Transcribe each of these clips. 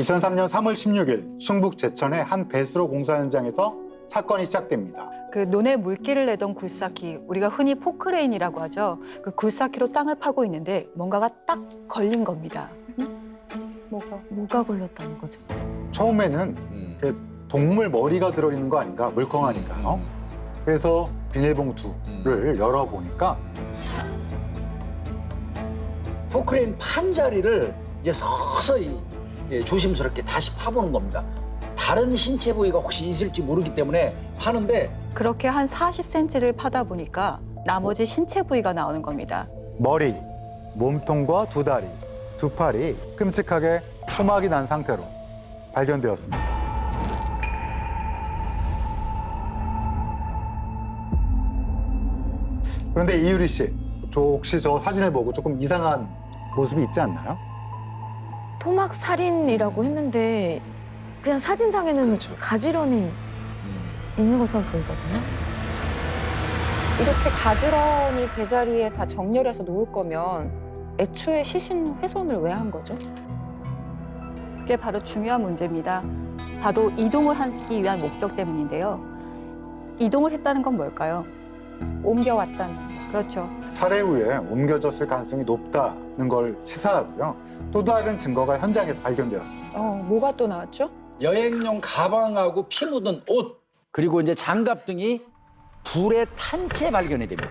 2003년 3월 16일 충북 제천의 한 배수로 공사 현장에서 사건이 시작됩니다. 그 논에 물기를 내던 굴삭기, 우리가 흔히 포크레인이라고 하죠. 그 굴삭기로 땅을 파고 있는데 뭔가가 딱 걸린 겁니다. 뭐가? 뭐가 걸렸다는 거죠? 처음에는 음. 그 동물 머리가 들어있는 거 아닌가 물컹하니까 요. 그래서 비닐봉투를 열어보니까 포크레인 판 자리를 이제 서서히 예, 조심스럽게 다시 파보는 겁니다. 다른 신체 부위가 혹시 있을지 모르기 때문에 파는데 그렇게 한 40cm를 파다 보니까 나머지 신체 부위가 나오는 겁니다. 머리, 몸통과 두 다리, 두 팔이 끔찍하게 토막이 난 상태로 발견되었습니다. 그런데 이유리 씨, 저 혹시 저 사진을 보고 조금 이상한 모습이 있지 않나요? 토막 살인이라고 했는데 그냥 사진상에는 그렇죠. 가지런히 음, 있는 것처럼 보이거든요. 이렇게 가지런히 제자리에 다 정렬해서 놓을 거면 애초에 시신 훼손을 왜 한 거죠? 그게 바로 중요한 문제입니다. 바로 이동을 하기 위한 목적 때문인데요. 이동을 했다는 건 뭘까요? 옮겨왔다는. 그렇죠. 살해 후에 옮겨졌을 가능성이 높다는 걸 시사하고요. 또 다른 증거가 현장에서 발견되었습니다. 어, 뭐가 또 나왔죠? 여행용 가방하고 피 묻은 옷 그리고 이제 장갑 등이 불에 탄 채 발견이 됩니다.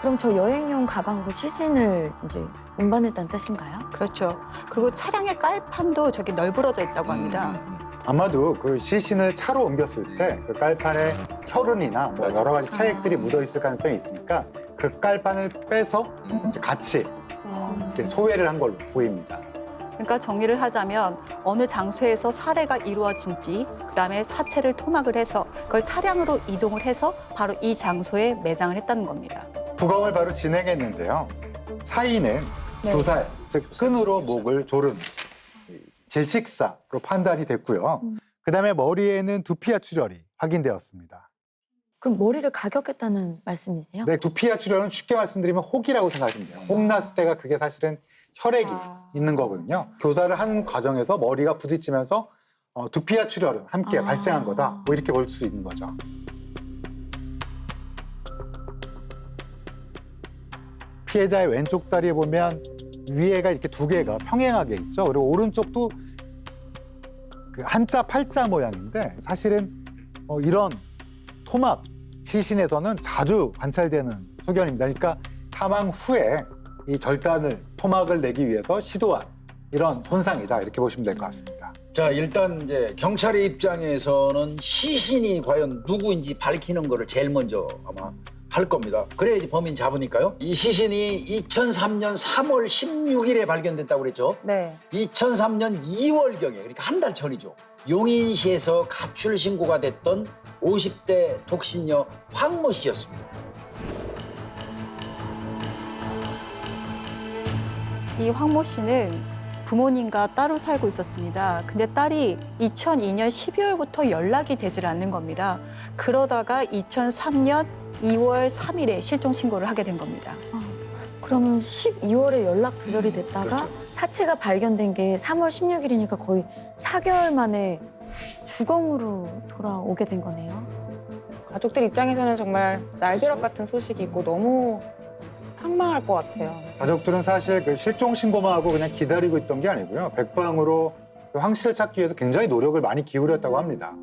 그럼 저 여행용 가방으로 시신을 이제 운반했다는 뜻인가요? 그렇죠. 그리고 차량의 깔판도 저기 널브러져 있다고 합니다. 음, 음, 음. 아마도 그 시신을 차로 옮겼을 때 그 깔판에 혈흔이나 뭐. 여러 가지 차액들이 아. 묻어 있을 가능성이 있으니까 그 깔판을 빼서 음. 같이 어. 이렇게 소외를 한 걸로 보입니다. 그러니까 정리를 하자면 어느 장소에서 살해가 이루어진 뒤 그다음에 사체를 토막을 해서 그걸 차량으로 이동을 해서 바로 이 장소에 매장을 했다는 겁니다. 부검을 바로 진행했는데요. 사인은 네. 두살, 즉 끈으로 목을 조른 질식사로 판단이 됐고요. 음. 그다음에 머리에는 두피와 출혈이 확인되었습니다. 그럼 머리를 가격했다는 말씀이세요? 네, 두피와 출혈은 쉽게 말씀드리면 혹이라고 생각하시면 돼요. 혹 났을 때가 그게 사실은 혈액이 아. 있는 거거든요. 교사를 하는 과정에서 머리가 부딪히면서 어, 두피와 출혈은 함께 아. 발생한 거다. 뭐 이렇게 볼 수 있는 거죠. 피해자의 왼쪽 다리에 보면 위에가 이렇게 두 개가 평행하게 있죠. 그리고 오른쪽도 그 한자 팔자 모양인데 사실은 어, 이런 토막 시신에서는 자주 관찰되는 소견입니다. 그러니까 사망 후에 이 절단을 토막을 내기 위해서 시도한 이런 손상이다 이렇게 보시면 될 것 같습니다. 자 일단 이제 경찰의 입장에서는 시신이 과연 누구인지 밝히는 거를 제일 먼저 아마 할 겁니다. 그래야지 범인 잡으니까요. 이 시신이 2003년 3월 16일에 발견됐다고 그랬죠. 네. 2003년 2월경에 그러니까 한 달 전이죠. 용인시에서 가출 신고가 됐던 50대 독신녀 황모 씨였습니다. 이 황모 씨는 부모님과 따로 살고 있었습니다. 근데 딸이 2002년 12월부터 연락이 되질 않는 겁니다. 그러다가 2003년 2월 3일에 실종 신고를 하게 된 겁니다. 그러면 12월에 연락 두절이 됐다가 그렇죠. 사체가 발견된 게 3월 16일이니까 거의 4개월 만에 주검으로 돌아오게 된 거네요. 가족들 입장에서는 정말 날벼락 같은 소식이고 너무 황망할 것 같아요. 가족들은 사실 그 실종 신고만 하고 그냥 기다리고 있던 게 아니고요. 백방으로 그 황 씨를 찾기 위해서 굉장히 노력을 많이 기울였다고 합니다.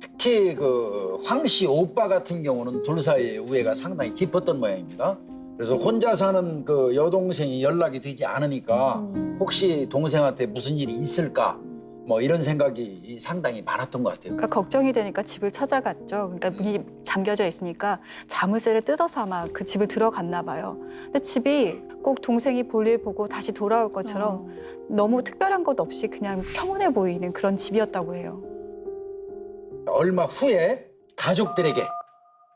특히 그 황 씨 오빠 같은 경우는 둘 사이의 우애가 상당히 깊었던 모양입니다. 그래서 혼자 사는 그 여동생이 연락이 되지 않으니까 혹시 동생한테 무슨 일이 있을까 뭐 이런 생각이 상당히 많았던 것 같아요. 그러니까 걱정이 되니까 집을 찾아갔죠. 그러니까 문이 잠겨져 있으니까 자물쇠를 뜯어서 아마 그 집을 들어갔나 봐요. 근데 집이 꼭 동생이 볼일 보고 다시 돌아올 것처럼 너무 특별한 것 없이 그냥 평온해 보이는 그런 집이었다고 해요. 얼마 후에 가족들에게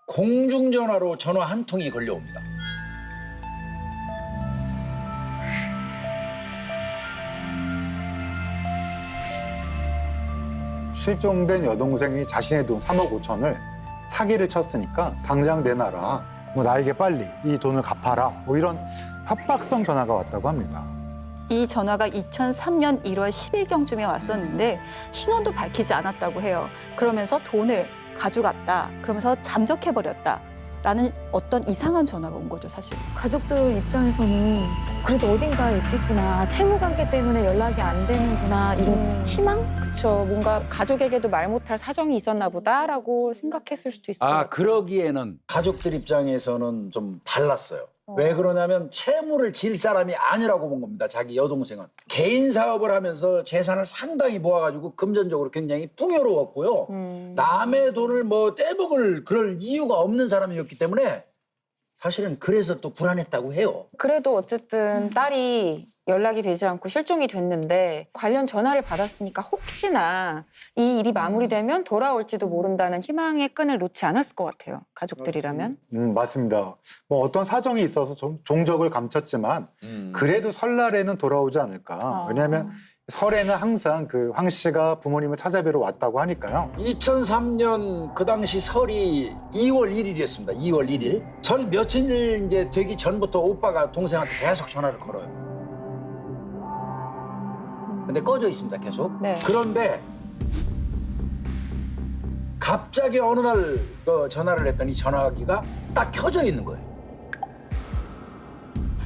공중전화로 전화 한 통이 걸려옵니다. 실종된 여동생이 자신의 돈 3억 5천을 사기를 쳤으니까 당장 내놔라. 뭐 나에게 빨리 이 돈을 갚아라. 뭐 이런 협박성 전화가 왔다고 합니다. 이 전화가 2003년 1월 10일경쯤에 왔었는데 신원도 밝히지 않았다고 해요. 그러면서 돈을 가져갔다. 그러면서 잠적해버렸다. 라는 어떤 이상한 전화가 온 거죠, 사실. 가족들 입장에서는 그래도 어딘가에 있겠구나. 채무 관계 때문에 연락이 안 되는구나. 이런 음. 희망? 그렇죠. 뭔가 가족에게도 말 못할 사정이 있었나 보다라고 생각했을 수도 있을 것 아 같아요. 그러기에는 가족들 입장에서는 좀 달랐어요. 왜 그러냐면 채무를 질 사람이 아니라고 본 겁니다. 자기 여동생은 개인 사업을 하면서 재산을 상당히 모아가지고 금전적으로 굉장히 풍요로웠고요. 음. 남의 돈을 뭐 떼먹을 그럴 이유가 없는 사람이었기 때문에 사실은 그래서 또 불안했다고 해요. 그래도 어쨌든 딸이 연락이 되지 않고 실종이 됐는데 관련 전화를 받았으니까 혹시나 이 일이 마무리되면 돌아올지도 모른다는 희망의 끈을 놓지 않았을 것 같아요. 가족들이라면. 음, 맞습니다. 뭐 어떤 사정이 있어서 좀 종적을 감췄지만 그래도 설날에는 돌아오지 않을까. 아. 왜냐하면 설에는 항상 그 황 씨가 부모님을 찾아뵈러 왔다고 하니까요. 2003년 그 당시 설이 2월 1일이었습니다. 2월 1일. 설 며칠 이제 되기 전부터 오빠가 동생한테 계속 전화를 걸어요. 근데 꺼져 있습니다. 계속. 네. 그런데 갑자기 어느 날 그 전화를 했더니 전화기가 딱 켜져 있는 거예요.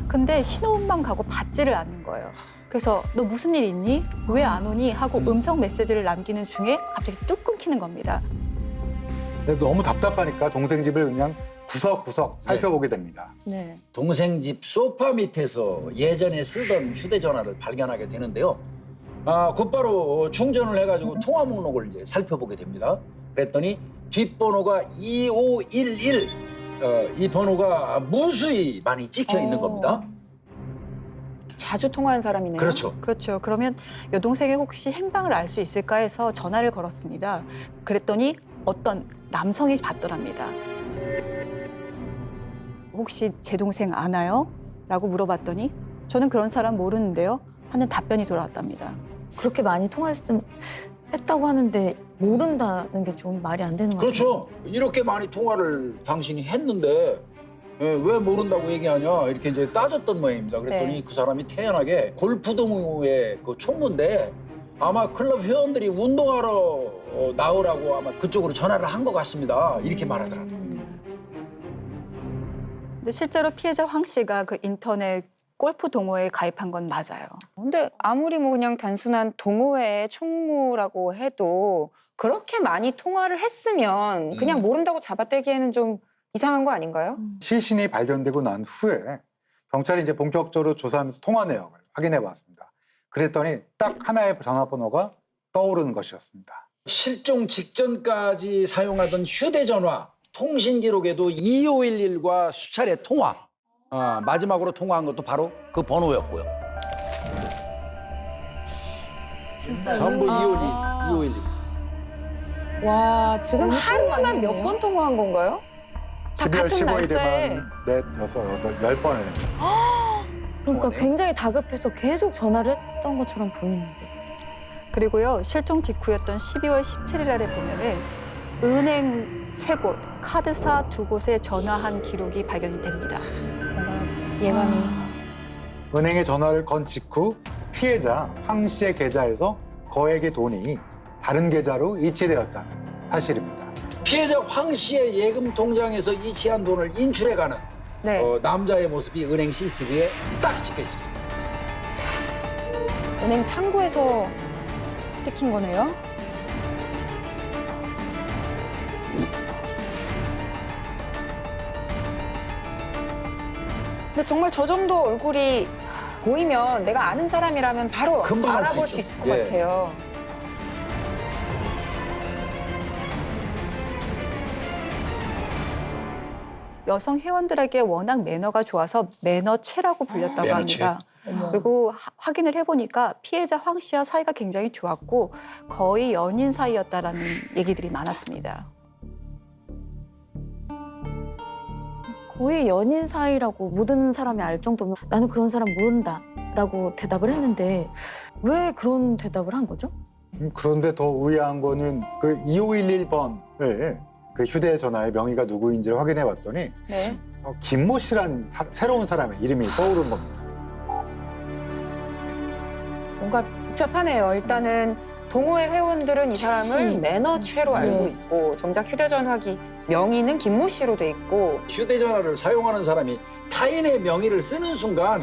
근데 신호음만 가고 받지를 않는 거예요. 그래서 너 무슨 일 있니? 왜 안 오니? 하고 음. 음성 메시지를 남기는 중에 갑자기 뚝 끊기는 겁니다. 근데 너무 답답하니까 동생 집을 그냥 구석구석 살펴보게 됩니다. 네. 동생 집 소파 밑에서 예전에 쓰던 휴대전화를 발견하게 되는데요. 아, 곧바로 충전을 해가지고 통화 목록을 이제 살펴보게 됩니다. 그랬더니 뒷번호가 2511. 어, 이 번호가 무수히 많이 찍혀 있는 어. 겁니다. 자주 통화한 사람이네요. 그렇죠. 그렇죠. 그러면 여동생이 혹시 행방을 알 수 있을까 해서 전화를 걸었습니다. 그랬더니 어떤 남성이 받더랍니다. 혹시 제 동생 아나요? 라고 물어봤더니 저는 그런 사람 모르는데요. 하는 답변이 돌아왔답니다. 그렇게 많이 통화했을 때 했다고 하는데 모른다는 게 좀 말이 안 되는 것 같아요. 그렇죠. 이렇게 많이 통화를 당신이 했는데 예, 왜 모른다고 얘기하냐 이렇게 이제 따졌던 모양입니다. 그랬더니 네. 그 사람이 태연하게 골프 동호회 그 총무인데 아마 클럽 회원들이 운동하러 어, 나오라고 아마 그쪽으로 전화를 한 것 같습니다. 이렇게 말하더라고요. 근데 실제로 피해자 황 씨가 그 인터넷 골프 동호회에 가입한 건 맞아요. 근데 아무리 뭐 그냥 단순한 동호회의 총무라고 해도 그렇게 많이 통화를 했으면 그냥 음. 모른다고 잡아떼기에는 좀 이상한 거 아닌가요? 시신이 발견되고 난 후에 경찰이 이제 본격적으로 조사하면서 통화 내역을 확인해 봤습니다. 그랬더니 딱 하나의 전화번호가 떠오르는 것이었습니다. 실종 직전까지 사용하던 휴대전화 통신 기록에도 2511과 수차례 통화 아, 마지막으로 통화한 것도 바로 그 번호였고요. 전부 251, 아. 2511. 와 지금 하루에만 많이 몇. 번 통화한 건가요? 다 12월 같은 날짜에. 15일에만 넷, 여섯, 여덟, 열 번을 그러니까 뭐네? 굉장히 다급해서 계속 전화를 했던 것처럼 보이는데. 그리고요 실종 직후였던 12월 17일 날에 보면은 은행 세 곳, 카드사 두 곳에 전화한 기록이 발견됩니다. 예감이 은행에 전화를 건 직후 피해자 황 씨의 계좌에서 거액의 돈이 다른 계좌로 이체되었다는 사실입니다. 피해자 황 씨의 예금 통장에서 이체한 돈을 인출해가는 네 어, 남자의 모습이 은행 CCTV에 딱 찍혀 있습니다. 은행 창구에서 찍힌 거네요. 근데 정말 저 정도 얼굴이 보이면 내가 아는 사람이라면 바로 금방 알수 알아볼 있어. 수 있을 것 예. 같아요. 여성 회원들에게 워낙 매너가 좋아서 매너체라고 불렸다고 매너체. 합니다. 그리고 하- 확인을 해보니까 피해자 황 씨와 사이가 굉장히 좋았고 거의 연인 사이였다라는 얘기들이 많았습니다. 거의 연인 사이라고 모든 사람이 알 정도면 나는 그런 사람 모른다 라고 대답을 했는데 왜 그런 대답을 한 거죠? 음, 그런데 더 의아한 거는 그 2511번을 그 휴대전화의 명의가 누구인지를 확인해 봤더니 네. 어, 김모 씨라는 사- 새로운 사람의 이름이 떠오른 겁니다. 뭔가 복잡하네요. 일단은 동호회 회원들은 이 사람을 최씨. 매너 최로 알고 네. 있고 정작 휴대전화기 명의는 김모 씨로 돼 있고 휴대전화를 사용하는 사람이 타인의 명의를 쓰는 순간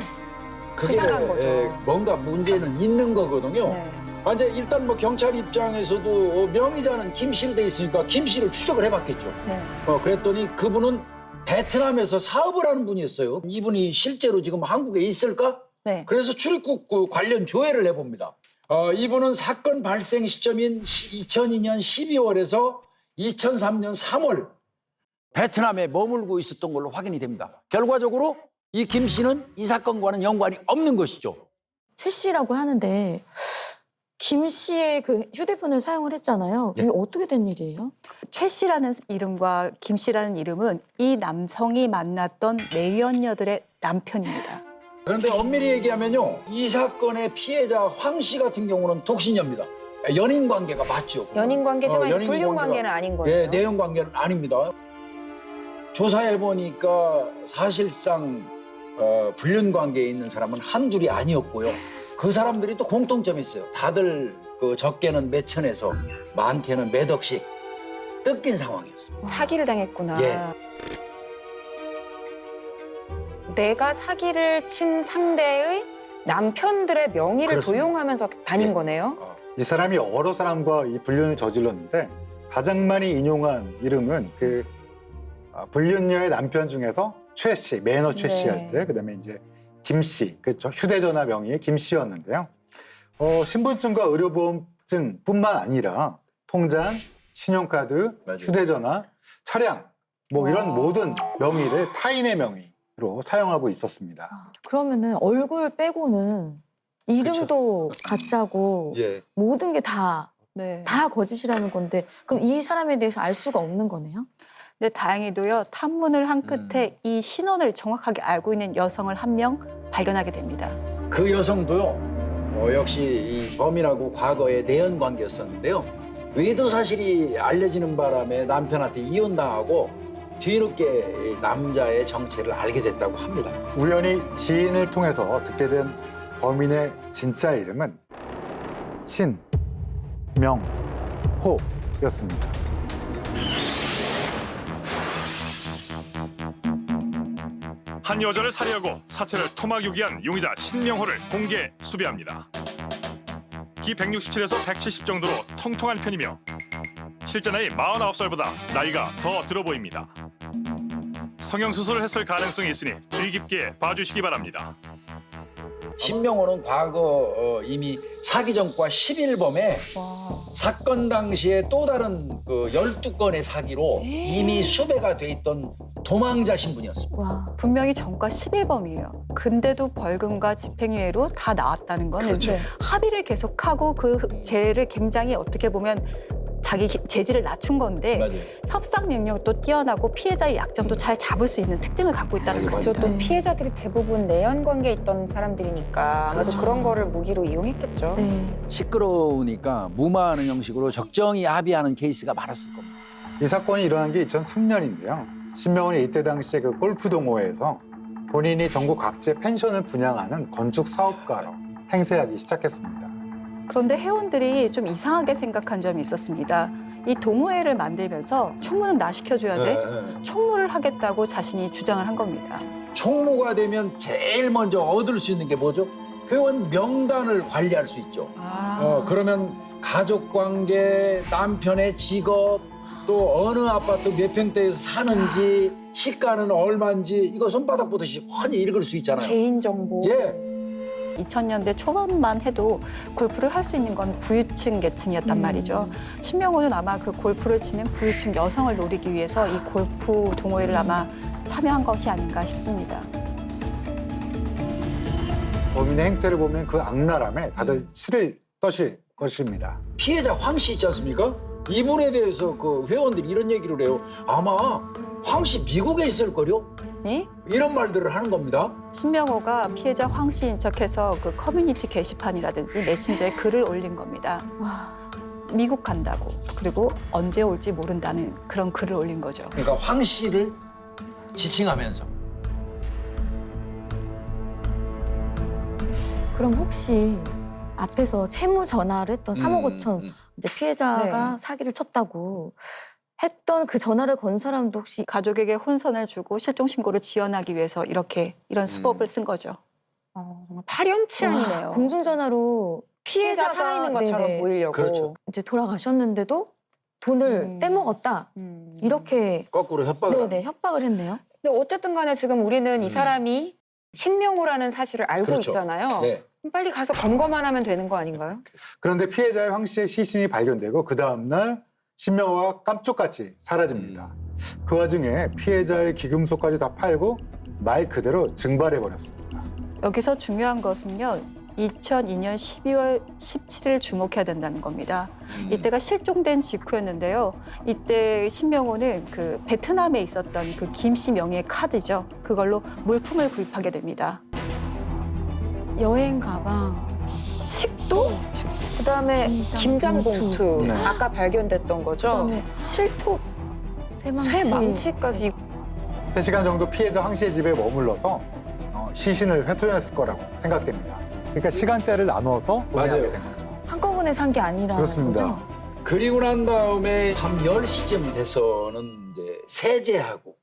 그게 수상한 거죠. 에, 뭔가 문제는 있는 거거든요. 네. 아, 이제 일단 뭐 경찰 입장에서도 어, 명의자는 김 씨로 돼 있으니까 김 씨를 추적을 해봤겠죠. 네. 어, 그랬더니 그분은 베트남에서 사업을 하는 분이었어요. 이분이 실제로 지금 한국에 있을까? 네. 그래서 출입국 그 관련 조회를 해봅니다. 어, 이분은 사건 발생 시점인 2002년 12월에서 2003년 3월 베트남에 머물고 있었던 걸로 확인이 됩니다. 결과적으로 이 김 씨는 이 사건과는 연관이 없는 것이죠. 최 씨라고 하는데 김 씨의 그 휴대폰을 사용을 했잖아요. 네. 이게 어떻게 된 일이에요? 최 씨라는 이름과 김 씨라는 이름은 이 남성이 만났던 내연녀들의 남편입니다. 그런데 엄밀히 얘기하면요. 이 사건의 피해자 황 씨 같은 경우는 독신녀입니다. 연인 관계가 맞죠. 연인 관계지만 어, 연인 불륜 관계는 아닌 거예요. 예, 내연 관계는 아닙니다. 조사해 보니까 사실상 어, 불륜 관계에 있는 사람은 한둘이 아니었고요. 그 사람들이 또 공통점이 있어요. 다들 그 적게는 몇 천에서 많게는 몇 억씩 뜯긴 상황이었습니다. 사기를 당했구나. 예. 내가 사기를 친 상대의 남편들의 명의를 그렇습니다. 도용하면서 다닌 예. 거네요. 어, 이 사람이 여러 사람과 이 불륜을 저질렀는데 가장 많이 인용한 이름은 그 아, 불륜녀의 남편 중에서 최 씨, 매너 최 네. 씨였대. 그다음에 이제 김 씨, 그 저- 휴대전화 명의의 김 씨였는데요. 어, 신분증과 의료보험증뿐만 아니라 통장, 신용카드, 맞아요. 휴대전화, 차량 뭐 이런 와. 모든 명의를 타인의 명의 로 사용하고 있었습니다. 그러면은 얼굴 빼고는 이름도 가짜고 예. 모든 게 다 다 네. 거짓이라는 건데 그럼 이 사람에 대해서 알 수가 없는 거네요? 근데 다행히도요 탐문을 한 음. 끝에 이 신원을 정확하게 알고 있는 여성을 한 명 발견하게 됩니다. 그 여성도요. 어, 역시 이 범인하고 과거에 내연 관계였었는데요. 외도 사실이 알려지는 바람에 남편한테 이혼당하고 뒤늦게 이 남자의 정체를 알게 됐다고 합니다. 우연히 지인을 통해서 듣게 된 범인의 진짜 이름은 신명호였습니다. 한 여자를 살해하고 사체를 토막 유기한 용의자 신명호를 공개 수배합니다. 키 167에서 170 정도로 통통한 편이며 실제 나이 49살보다 나이가 더 들어 보입니다. 성형수술을 했을 가능성이 있으니 주의 깊게 봐주시기 바랍니다. 신명호는 과거 어, 이미 사기 전과 11범에 와. 사건 당시에 또 다른 그 12건의 사기로 이미 수배가 돼 있던 도망자 신분이었습니다. 와. 분명히 전과 11범이에요. 근데도 벌금과 집행유예로 다 나왔다는 거는 그렇죠. 네. 합의를 계속하고 그 죄를 굉장히 어떻게 보면 자기 히- 재질을 낮춘 건데 맞아요. 협상 능력도 뛰어나고 피해자의 약점도 잘 잡을 수 있는 특징을 갖고 있다는. 거죠. 그렇죠. 또 네. 피해자들이 대부분 내연 관계에 있던 사람들이니까 아마도 그렇죠. 그런 거를 무기로 이용했겠죠. 네. 시끄러우니까 무마하는 형식으로 적정히 합의하는 케이스가 많았을 겁니다. 이 사건이 일어난 게 2003년인데요. 신명훈이 이때 당시에 그 골프 동호회에서 본인이 전국 각지에 펜션을 분양하는 건축 사업가로 행세하기 시작했습니다. 그런데 회원들이 좀 이상하게 생각한 점이 있었습니다. 이 동호회를 만들면서 총무는 나 시켜줘야 돼. 네. 총무를 하겠다고 자신이 주장을 한 겁니다. 총무가 되면 제일 먼저 얻을 수 있는 게 뭐죠? 회원 명단을 관리할 수 있죠. 아. 어, 그러면 가족 관계, 남편의 직업, 또 어느 아파트 몇 평대에서 사는지, 시가는 얼마인지 이거 손바닥 보듯이 훤히 읽을 수 있잖아요. 개인 정보. 예. 2000년대 초반만 해도 골프를 할 수 있는 건 부유층 계층이었단 음. 말이죠. 신명호는 아마 그 골프를 치는 부유층 여성을 노리기 위해서 이 골프 동호회를 아마 참여한 것이 아닌가 싶습니다. 범인의 행태를 보면 그 악랄함에 다들 실을 떠실 것입니다. 피해자 황 씨 있지 않습니까? 이분에 대해서 그 회원들이 이런 얘기를 해요. 아마 황 씨 미국에 있을 거요? 네? 이런 말들을 하는 겁니다. 신명호가 피해자 황 씨인 척해서 그 커뮤니티 게시판이라든지 메신저에 글을 올린 겁니다. 미국 간다고 그리고 언제 올지 모른다는 그런 글을 올린 거죠. 그러니까 황 씨를 지칭하면서 그럼 혹시 앞에서 채무 전화를 했던 음, 3억 5천 음. 이제 피해자가 네. 사기를 쳤다고 했던 그 전화를 건 사람도 혹시 가족에게 혼선을 주고 실종 신고를 지연하기 위해서 이렇게 이런 수법을 쓴 거죠. 어, 정말 파렴치한이네요. 와, 공중전화로 피해자 피해자가 살아있는 것처럼 네네, 보이려고. 그렇죠. 이제 돌아가셨는데도 돈을 음. 떼먹었다 음. 이렇게 거꾸로 협박을 네네 하는 협박을 했네요. 근데 어쨌든 간에 지금 우리는 이 음. 사람이 신명호라는 사실을 알고 그렇죠. 있잖아요. 네. 그럼 빨리 가서 검거만 하면 되는 거 아닌가요? 그런데 피해자의 황 씨의 시신이 발견되고 그 다음날 신명호가 깜짝같이 사라집니다. 그 와중에 피해자의 기금속까지 다 팔고 말 그대로 증발해 버렸습니다. 여기서 중요한 것은요. 2002년 12월 17일 주목해야 된다는 겁니다. 음. 이때가 실종된 직후였는데요. 이때 신명호는 그 베트남에 있었던 그 김씨 명의의 카드죠. 그걸로 물품을 구입하게 됩니다. 여행 가방, 식도 그다음에 김장 김장 봉투 네. 아까 발견됐던 거죠. 그다음에 실톱, 쇠망치, 쇠 망치까지 세시간 정도 피해자 황 씨의 집에 머물러서 어, 시신을 훼손했을 거라고 생각됩니다. 그러니까 시간대를 나눠서 맞아요. 된 거죠. 한꺼번에 산 게 아니라는 그렇습니다. 거죠. 그리고 난 다음에 밤 10시쯤 돼서는 이제 세제하고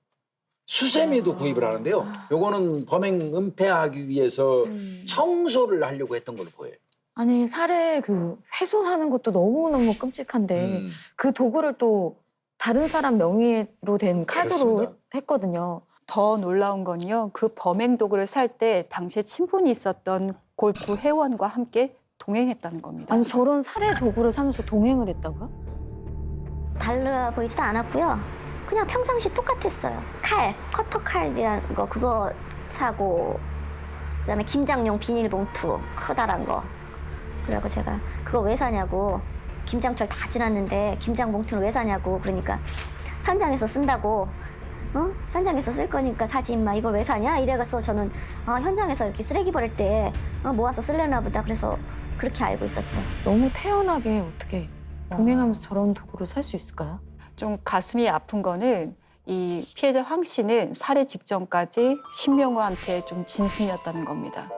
수세미도 구입을 하는데요. 요거는 범행 은폐하기 위해서 청소를 하려고 했던 걸로 보여요. 아니 살해 그 훼손하는 것도 너무 너무 끔찍한데 음. 그 도구를 또 다른 사람 명의로 된 카드로 그렇습니다. 했, 했거든요. 더 놀라운 건요. 그 범행 도구를 살 때 당시에 친분이 있었던 골프 회원과 함께 동행했다는 겁니다. 아니 저런 살해 도구를 사면서 동행을 했다고요? 달라 보이지도 않았고요. 그냥 평상시 똑같았어요. 칼, 커터 칼이라는 거 그거 사고 그다음에 김장용 비닐봉투 커다란 거. 그래고 제가 그거 왜 사냐고 김장철 다 지났는데 김장 봉투는 왜 사냐고 그러니까 현장에서 쓴다고 어? 현장에서 쓸 거니까 사지 임마 이걸 왜 사냐 이래가서 저는 아, 현장에서 이렇게 쓰레기 버릴 때 어, 모아서 쓸려나 보다 그래서 그렇게 알고 있었죠. 너무 태연하게 어떻게 동행하면서 저런 도구를 살 수 있을까요? 좀 가슴이 아픈 거는 이 피해자 황 씨는 살해 직전까지 신명호한테 좀 진심이었다는 겁니다.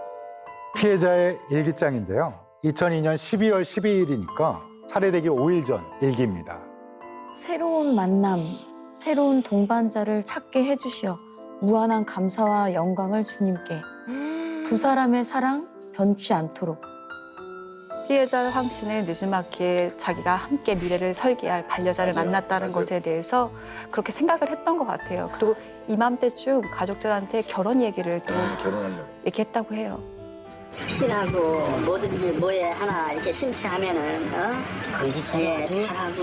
피해자의 일기장인데요. 2002년 12월 12일이니까 살해되기 5일 전 일기입니다. 새로운 만남, 새로운 동반자를 찾게 해주시어 무한한 감사와 영광을 주님께 두 사람의 사랑 변치 않도록 피해자 황 씨는 늦지막히에 자기가 함께 미래를 설계할 반려자를 맞아요. 만났다는 맞아요. 것에 대해서 그렇게 생각을 했던 것 같아요. 그리고 이맘때쯤 가족들한테 결혼 얘기를 또 음, 결혼하려고. 얘기했다고 해요. 확실하고 뭐든지 뭐에 하나 이렇게 심취하면은 어? 예, 잘하고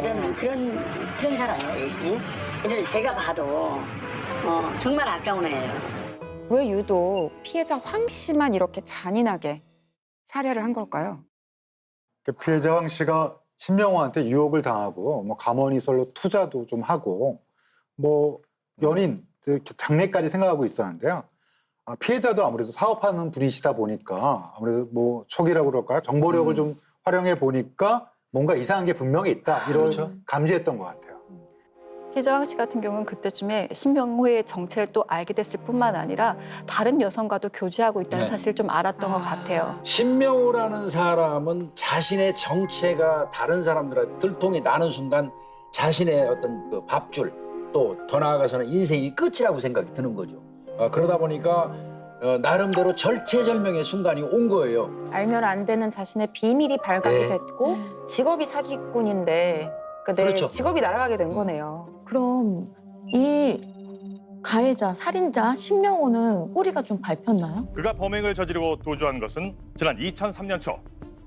그런 그런 그런 사람이에요. 응? 그래서 제가 봐도 어, 정말 아까운 애예요. 왜 유독 피해자 황 씨만 이렇게 잔인하게 살해를 한 걸까요? 그 피해자 황 씨가 신명호한테 유혹을 당하고 뭐 가머니설로 투자도 좀 하고 뭐 연인 이렇게 장래까지 생각하고 있었는데요. 아, 피해자도 아무래도 사업하는 분이시다 보니까 아무래도 뭐 촉이라고 그럴까요? 정보력을 음. 좀 활용해 보니까 뭔가 이상한 게 분명히 있다 이런 그렇죠. 감지했던 것 같아요. 황씨 같은 경우는 그때쯤에 신명호의 정체를 또 알게 됐을 뿐만 아니라 다른 여성과도 교제하고 있다는 네. 사실을 좀 알았던 것 같아요. 신명호라는 사람은 자신의 정체가 다른 사람들한테 들통이 나는 순간 자신의 어떤 그 밥줄 또 더 나아가서는 인생이 끝이라고 생각이 드는 거죠. 어, 그러다 보니까 어, 나름대로 절체절명의 순간이 온 거예요. 알면 안 되는 자신의 비밀이 발각이 네. 됐고 직업이 사기꾼인데 그내 그렇죠. 직업이 날아가게 된 거네요. 그럼 이 가해자, 살인자 신명호는 꼬리가 좀 밟혔나요? 그가 범행을 저지르고 도주한 것은 지난 2003년 초.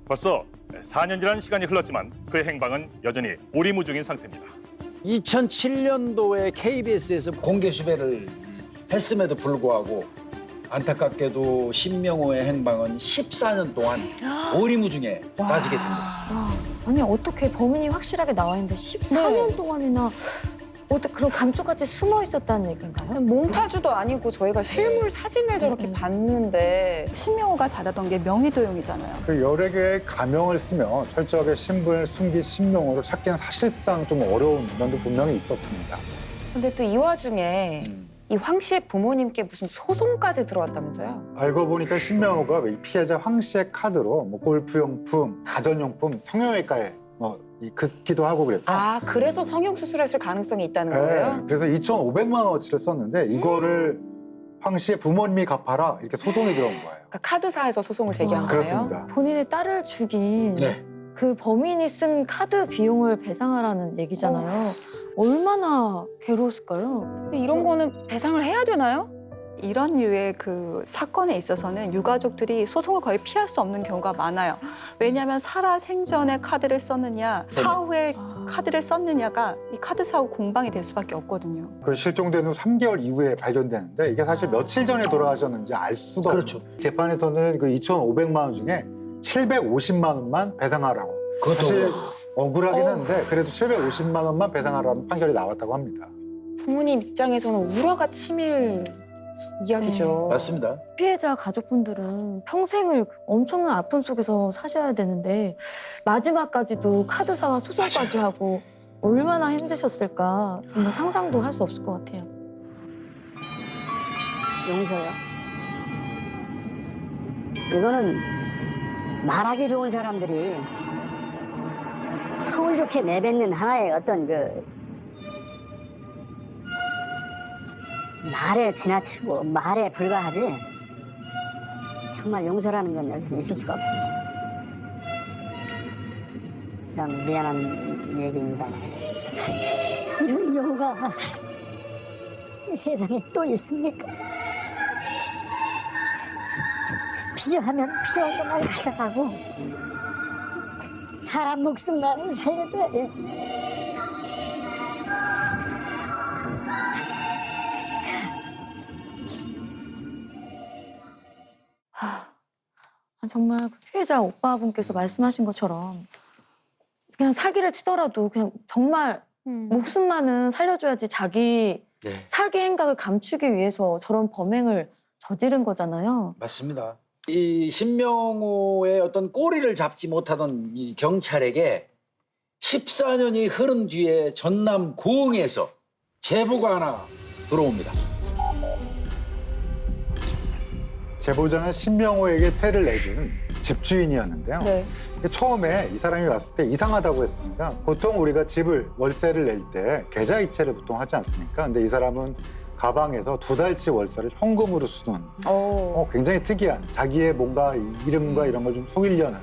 벌써 4년이라는 시간이 흘렀지만 그의 행방은 여전히 오리무중인 상태입니다. 2007년도에 KBS에서 공개 수배를 했음에도 불구하고 안타깝게도 신명호의 행방은 14년 동안 오리무중에 빠지게 됩니다. 와, 아니 어떻게 범인이 확실하게 나와 있는데 14년 동안이나 어떻게 그런 감쪽같이 숨어 있었다는 얘기인가요? 몽타주도 아니고 저희가 실물 사진을 저렇게 음. 봤는데 신명호가 잘하던 게 명의도용이잖아요. 그 여러 개의 가명을 쓰며 철저하게 신분을 숨긴 신명호를 찾기는 사실상 좀 어려운 면도 분명히 있었습니다. 근데 또 이 와중에 음. 이황 씨의 부모님께 무슨 소송까지 들어왔다면서요? 알고 보니까 신명호가 이 피해자 황 씨의 카드로 뭐 골프용품, 가전용품, 성형외과에 뭐 이- 긋기도 하고 그래서 아 그래서 성형 수술했을 가능성이 있다는 네, 거예요? 그래서 2,500만 원어치를 썼는데 이거를 황 씨의 부모님이 갚아라 이렇게 소송이 들어온 거예요. 그러니까 카드사에서 소송을 제기한 와, 거예요? 그렇습니다. 본인의 딸을 죽인 네. 그 범인이 쓴 카드 비용을 배상하라는 얘기잖아요. 얼마나 괴로웠을까요? 근데 이런 거는 배상을 해야 되나요? 이런 류의 그 사건에 있어서는 유가족들이 소송을 거의 피할 수 없는 경우가 많아요. 왜냐하면 살아 생전에 카드를 썼느냐, 사후에 카드를 썼느냐가 이 카드 사후 공방이 될 수밖에 없거든요. 그 실종된 후 3개월 이후에 발견되는데 이게 사실 며칠 전에 돌아가셨는지 알 수가 그렇죠. 없는 재판에서는 그 2,500만 원 중에 750만 원만 배상하라고. 그것도 사실 억울하긴 어. 한데 그래도 750만 원만 배상하라는 판결이 나왔다고 합니다. 부모님 입장에서는 우라가 치밀 이야기죠. 맞습니다. 피해자 가족분들은 평생을 엄청난 아픔 속에서 사셔야 되는데 마지막까지도 카드사와 소송까지 하고 얼마나 힘드셨을까 정말 상상도 할 수 없을 것 같아요. 용서요. 이거는 말하기 좋은 사람들이 허울 좋게 내뱉는 하나의 어떤 그 말에 지나치고 말에 불과하지 정말 용서라는 건 여기서 있을 수가 없습니다. 참 미안한 얘기입니다. 이런 경우가 이 세상에 또 있습니까? 필요하면 필요한 것만 가져가고 사람 목숨만 살려줘야지. 아, 정말 그 피해자 오빠분께서 말씀하신 것처럼 그냥 사기를 치더라도 그냥 정말 음. 목숨만은 살려줘야지 자기 네. 사기 행각을 감추기 위해서 저런 범행을 저지른 거잖아요. 맞습니다. 이 신명호의 어떤 꼬리를 잡지 못하던 이 경찰에게 14년이 흐른 뒤에 전남 고흥에서 제보가 하나 들어옵니다. 제보자는 신명호에게 채를 내준 집주인이었는데요. 네. 처음에 이 사람이 왔을 때 이상하다고 했습니다. 보통 우리가 집을 월세를 낼 때 계좌 이체를 보통 하지 않습니까? 근데 이 사람은 가방에서 두 달치 월세를 현금으로 쓰는 어. 어, 굉장히 특이한 자기의 뭔가 이름과 이런 걸 좀 속이려는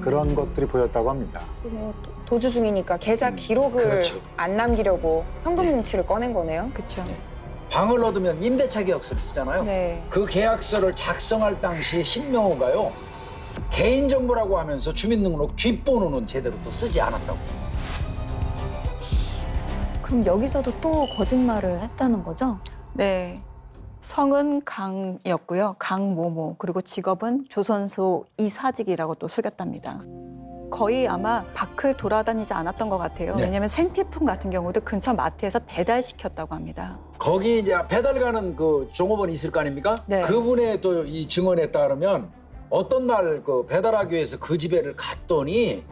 그런 것들이 보였다고 합니다. 뭐 도- 도주 중이니까 계좌 기록을 그렇죠. 안 남기려고 현금 뭉치를 꺼낸 거네요. 그렇죠. 방을 얻으면 임대차 계약서를 쓰잖아요. 네. 그 계약서를 작성할 당시 신명호가요 개인정보라고 하면서 주민등록 뒷번호는 제대로 또 쓰지 않았다고. 그럼 여기서도 또 거짓말을 했다는 거죠? 네. 성은 강이었고요. 강모모. 그리고 직업은 조선소 이사직이라고 또 속였답니다. 거의 아마 밖을 돌아다니지 않았던 것 같아요. 네. 왜냐하면 생필품 같은 경우도 근처 마트에서 배달시켰다고 합니다. 거기 이제 배달 가는 그 종업원이 있을 거 아닙니까? 네. 그분의 또 이 증언에 따르면 어떤 날 그 배달하기 위해서 그 집에를 갔더니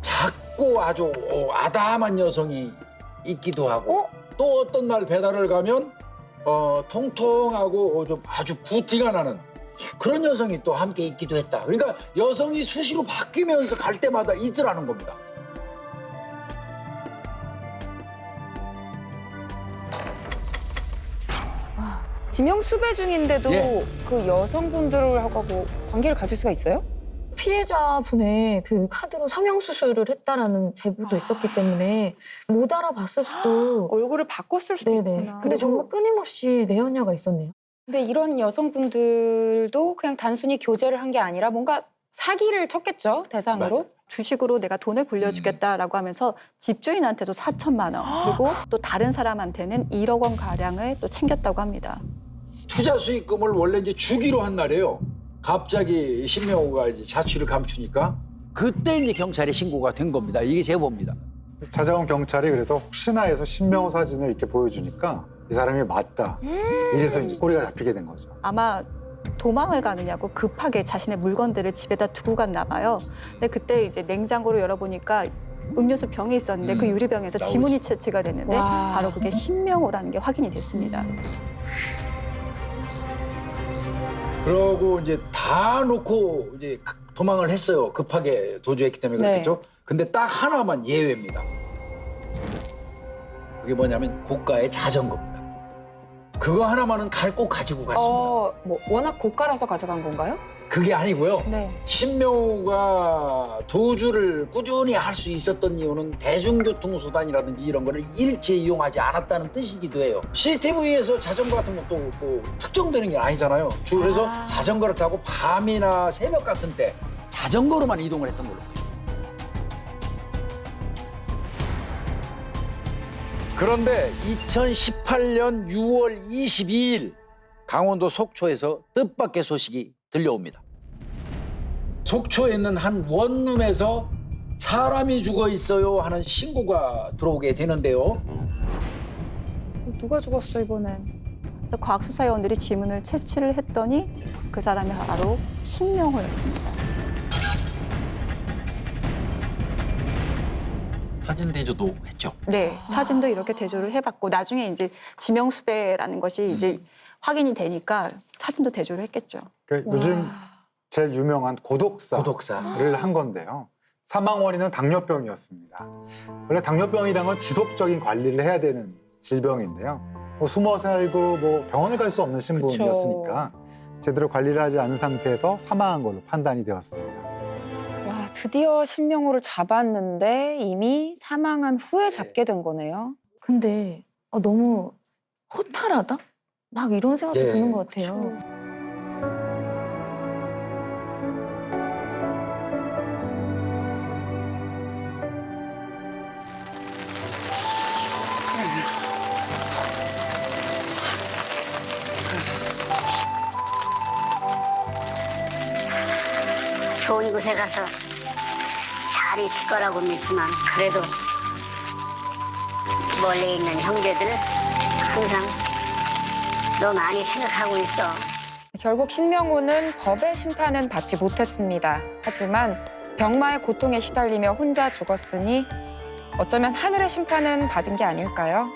작고 아주 어, 아담한 여성이 있기도 하고 또 어떤 날 배달을 가면 어, 통통하고 어, 좀 아주 부티가 나는 그런 여성이 또 함께 있기도 했다. 그러니까 여성이 수시로 바뀌면서 갈 때마다 있더라는 겁니다. 지명 수배 중인데도 예. 그 여성분들하고 뭐 관계를 가질 수가 있어요? 피해자분의 그 카드로 성형 수술을 했다라는 제보도 있었기 때문에 못 알아봤을 수도. 얼굴을 바꿨을 수도 네네. 있구나. 근데 정말 끊임없이 내연녀가 있었네요. 근데 이런 여성분들도 그냥 단순히 교제를 한 게 아니라 뭔가 사기를 쳤겠죠 대상으로. 주식으로 내가 돈을 불려주겠다라고 하면서 집주인한테도 4천만 원 그리고 또 다른 사람한테는 1억 원 가량을 또 챙겼다고 합니다. 투자 수익금을 원래 이제 주기로 한 날이에요. 갑자기 신명호가 이제 자취를 감추니까 그때 이제 경찰에 신고가 된 겁니다. 이게 제보입니다. 찾아온 경찰이 그래서 혹시나 해서 신명호 사진을 이렇게 보여주니까 이 사람이 맞다. 이래서 이제 꼬리가 잡히게 된 거죠. 아마 도망을 가느냐고 급하게 자신의 물건들을 집에다 두고 갔나 봐요. 근데 그때 이제 냉장고를 열어보니까 음료수 병이 있었는데 그 음, 유리병에서. 지문이 채취가 됐는데 와. 바로 그게 신명호라는 게 확인이 됐습니다. 그러고 이제 다 놓고 이제 도망을 했어요. 급하게 도주했기 때문에 네. 그렇겠죠. 근데 딱 하나만 예외입니다. 그게 뭐냐면 고가의 자전거입니다. 그거 하나만은 갈 꼭 가지고 갔습니다. 어, 뭐 워낙 고가라서 가져간 건가요? 그게 아니고요. 네. 신명호가 도주를 꾸준히 할 수 있었던 이유는 대중교통수단이라든지 이런 거를 일체 이용하지 않았다는 뜻이기도 해요. CCTV에서 자전거 같은 것도 뭐 특정되는 게 아니잖아요. 주 그래서 아. 자전거를 타고 밤이나 새벽 같은 때 자전거로만 이동을 했던 걸로. 그런데 2018년 6월 22일 강원도 속초에서 뜻밖의 소식이 들려옵니다. 속초에 있는 한 원룸에서 사람이 죽어 있어요 하는 신고가 들어오게 되는데요. 누가 죽었어 이번엔? 그래서 과학수사위원들이 지문을 채취를 했더니 그 사람이 바로 신명호였습니다. 사진 대조도 했죠. 네, 사진도 이렇게 대조를 해봤고 나중에 이제 지명수배라는 것이 이제 확인이 되니까 사진도 대조를 했겠죠. 그 요즘 제일 유명한 고독사를 고독사. 한 건데요. 사망 원인은 당뇨병이었습니다. 원래 당뇨병이란 건 지속적인 관리를 해야 되는 질병인데요. 뭐 숨어 살고 뭐 병원에 갈 수 없는 신분이었으니까 제대로 관리를 하지 않은 상태에서 사망한 걸로 판단이 되었습니다. 와 드디어 신명호를 잡았는데 이미 사망한 후에 잡게 된 거네요. 근데 아, 너무 허탈하다? 막 이런 생각도 예, 드는 것 같아요. 좋은 곳에 가서 잘 있을 거라고 믿지만 그래도 멀리 있는 형제들 항상 너 많이 생각하고 있어. 결국 신명호는 법의 심판은 받지 못했습니다. 하지만 병마의 고통에 시달리며 혼자 죽었으니 어쩌면 하늘의 심판은 받은 게 아닐까요?